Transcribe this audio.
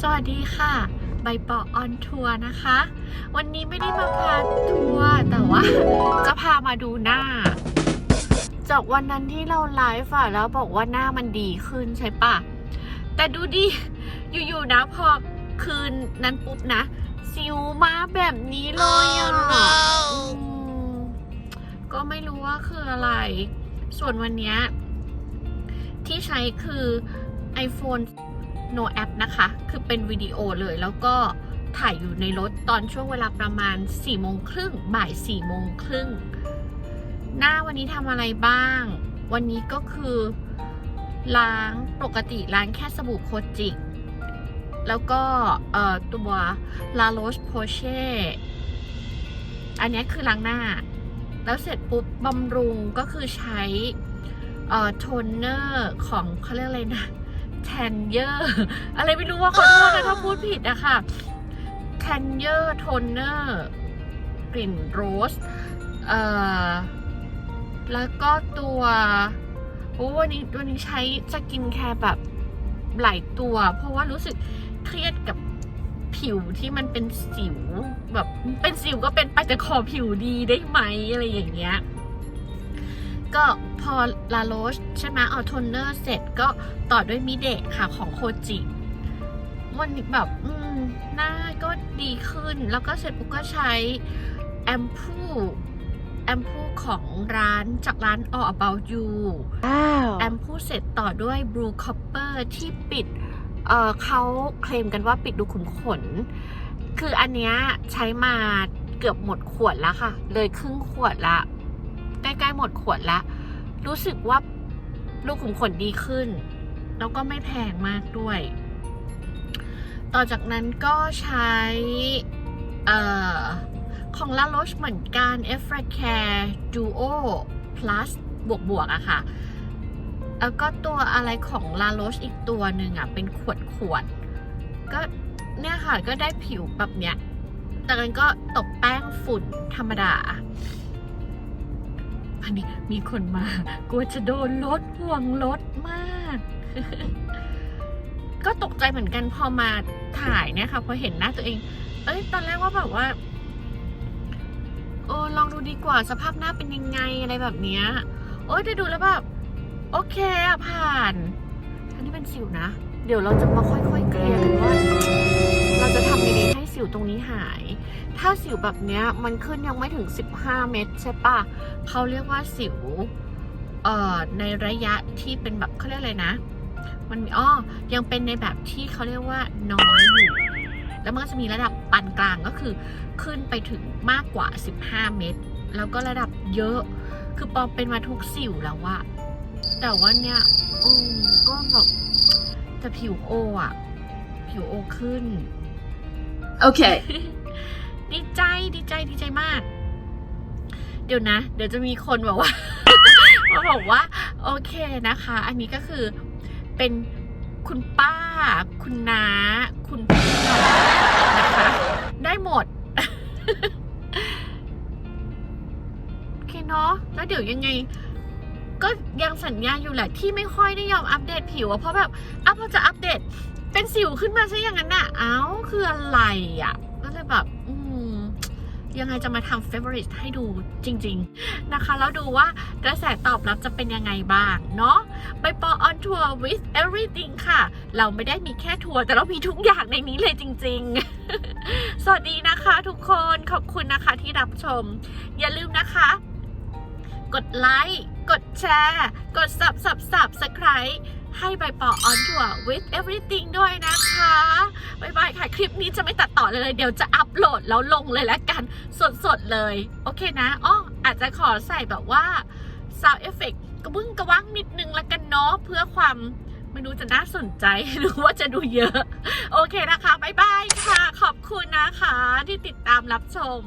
สวัสดีค่ะ ใบปอออนทัวร์นะคะ วันนี้ไม่ได้มาพาทัวร์แต่ว่า จะพามาดูหน้า จากวันนั้นที่เราไลฟ์อะแล้วบอกว่าหน้ามันดีขึ้นใช่ปะแต่ดูดิ อยู่ๆนะพอคืนนั้นปุ๊บนะสิวมาแบบนี้เลยอะก็ไม่รู้ว่าคืออะไร ส่วนวันนี้ที่ใช้คือ iPhone no app นะคะ คือเป็นวิดีโอเลยแล้วก็ถ่ายอยู่ในรถตอนช่วงเวลาประมาณ4โมงครึ่งบ่าย4โมงครึ่งหน้าวันนี้ทำอะไรบ้าง วันนี้ก็คือล้างปกติล้างแค่สบู่โคจิก แล้วก็ตัว La Roche Posay อันนี้คือล้างหน้า แล้วเสร็จปุ๊บบำรุงก็คือใช้โทนเนอร์ของเขาเรียกอะไรนะ แทนเยอร์อะไรไม่รู้ว่าขอโทษนะถ้าพูดผิดอะค่ะแทนเยอร์โทนเนอร์กลิ่นโรสเอ่อแล้วก็ตัวโอ้วันนี้วันนี้ใช้สกินแคร์แบบหลายตัว เพราะว่ารู้สึกเครียดกับผิวที่มันเป็นสิวแบบเป็นสิวก็เป็นไปแต่ขอผิวดีได้ไหมอะไรอย่างเงี้ย ก็พอลาโรชใช่ไหมเอาโทนเนอร์เสร็จก็ต่อด้วยมิเดะค่ะของโคจิวันนี้แบบอืมหน้าก็ดีขึ้น แล้วก็เสร็จปุ๊บก็ใช้ แอมพูแอมพูของร้านจากร้าน All About You แอมพูเสร็จต่อด้วย Blue Copper ที่ปิดเอ่อเขาเคลมกันว่าปิดรูขุมขน คืออันเนี้ยใช้มาเกือบหมดขวดแล้วค่ะ เลยครึ่งขวดละ ใกล้ๆหมดขวดละ รู้สึกว่ารูกขุมขนดีขึ้น แล้วก็ไม่แพงมากด้วย ต่อจากนั้นก็ใช้ของ La Roche เหมือนกัน e f r a c a r e Duo Plus บวกบวกๆอะค่ะ แล้วก็ตัวอะไรของ La Roche อีกตัวหนึ่งอะเป็นขวดขวดๆก็เนี่ยค่ะก็ได้ผิวแบบเนี้ย แต่กันก็ตบแป้งฝุ่นธรรมดา อันนี้มีคนมากลัวจะโดนรถห่วงรถมาก ก็ตกใจเหมือนกันพอมาถ่ายเนี่ยค่ะพอเห็นหน้าตัวเอง เอ้ย ตอนแรกว่าแบบว่าเออลองดูดีกว่าสภาพหน้าเป็นยังไงอะไรแบบเนี้ย โอ้ยแต่ดูแล้วแบบโอเคอะผ่านอันนี้เป็นสิวนะ เดี๋ยวเราจะมาค่อยๆเคลียร์กันว่า ให้สิวตรงนี้หาย ถ้าสิวแบบเนี้ยมันขึ้นยังไม่ถึง 15 เม็ดใช่ปะเขาเรียกว่าสิวเอ่อในระยะที่เป็นแบบเขาเรียกอะไรนะ มันมีอ้อยังเป็นในแบบที่เขาเรียกว่าน้อยอยู่ แล้วมันก็จะมีระดับปานกลางก็คือขึ้นไปถึงมากกว่า 15 เม็ดแล้วก็ระดับเยอะ คือปอมเป็นมาทุกสิวแล้วอะแต่ว่าเนี่ยอืมก็แบบแต่ผิวโออะผิวโอขึ้น Okay. ดีใจดีใจดีใจมาก เดี๋ยวนะ เดี๋ยวจะมีคนบอกว่า มาบอกว่า โอเคนะคะ อันนี้ก็คือเป็นคุณป้า คุณน้า คุณพี่นะคะ ได้หมด โอเคเนาะแล้วเดี๋ยวยังไง ก็ยังสัญญาอยู่แหละที่ไม่ค่อยได้ยอมอัปเดตผิวอะเพราะแบบอ้าวพอจะอัปเดต เป็นสิวขึ้นมาซะอย่างนั้นน่ะ เอ้าคืออะไรอะก็เลยแบบ อืมยังไงจะมาทำ favorite ให้ดูจริง ๆ นะคะ แล้วดูว่ากระแสตอบรับจะเป็นยังไงบ้าง เนาะไปปอ on tour with everything ค่ะ เราไม่ได้มีแค่ทัวร์ แต่เรามีทุกอย่างในนี้เลยจริง ๆ สวัสดีนะคะทุกคนขอบคุณนะคะที่รับชม อย่าลืมนะคะ กดไลค์ กดแชร์ กด sub sub subscribe ให้ใบปอ on tour with everything ด้วยนะคะบายบายค่ะ คลิปนี้จะไม่ตัดต่อเลย เดี๋ยวจะอัปโหลดแล้วลงเลยล้วกัน สดๆเลย โอเคนะอ้ออาจจะขอใส่แบบว่า sound effect กระบึ้งกระวังนิดนึงละกันเนาะเพื่อความไม่รู้จะน่าสนใจหรือว่าจะดูเยอะ โอเคนะคะบายบายค่ะ ขอบคุณนะคะที่ติดตามรับชม